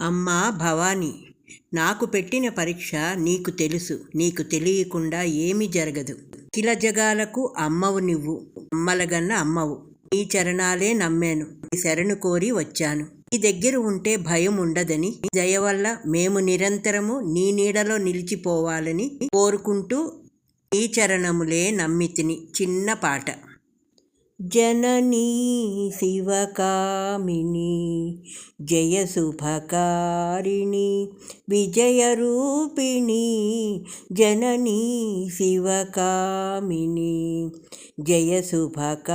అమ్మా భవానీ నాకు పెట్టిన పరీక్ష నీకు తెలుసు. నీకు తెలియకుండా ఏమీ జరగదు. కిల జగాలకు అమ్మవు నువ్వు. అమ్మలగన్న అమ్మవు. నీ చరణాలే నమ్మాను. నీ శరణు కోరి వచ్చాను. నీ దగ్గర ఉంటే భయం ఉండదని దయ వల్ల మేము నిరంతరము నీ నీడలో నిలిచిపోవాలని కోరుకుంటూ నీ చరణములే నమ్మితిని చిన్న పాట. జననీ శివకామిని జయశుభకారిణి విజయరూపిణి జననీ శివకామిని జయశుభకారిణి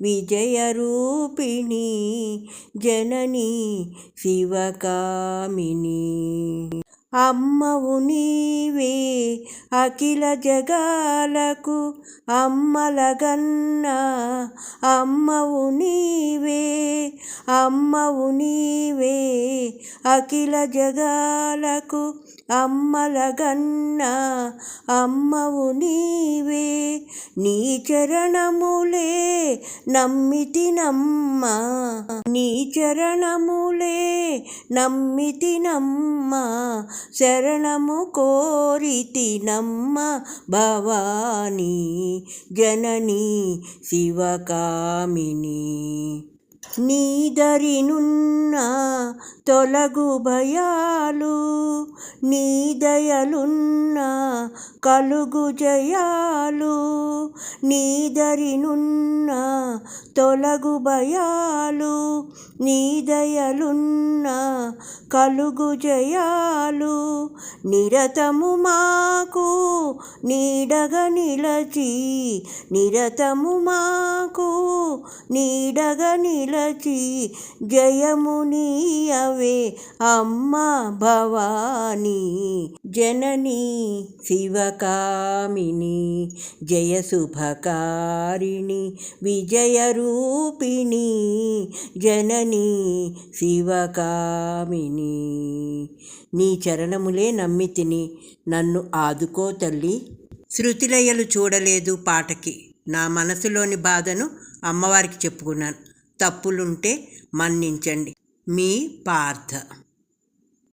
విజయరూపిణి జననీ శివకామిని అమ్మవు నీవే అఖిల జగాలకు అమ్మలగన్న అమ్మవు నీ అమ్మవు నీవే అఖిల జగాలకు అమ్మలగన్న. అమ్మవు నీవే నీ చరణములే నమ్మితినమ్మ నీ చరణములే నమ్మితినమ్మ శరణము కోరితినమ్మ భవానీ జననీ శివకామిని. నీదరినున్న తొలగు భయాలు నీదయలున్న కలుగు జయాలు నీదరినున్న తొలగు భయాలు నీ దయలున్న కలుగు జయాలు నిరతము మాకు నీడగ నిలచి నిరతము మాకు నీడగ నిలచి జయము నీయవే అమ్మ భవానీ జననీ శివకామిని జయశుభకారిణి విజయరూపిణి జనని శివకామిని. నీ చరణములే నమ్మితిని. నన్ను ఆదుకో తల్లి. శృతిలయలు చూడలేదు పాటకి. నా మనసులోని బాధను అమ్మవారికి చెప్పుకున్నాను. తప్పులుంటే మన్నించండి. మీ పార్థ.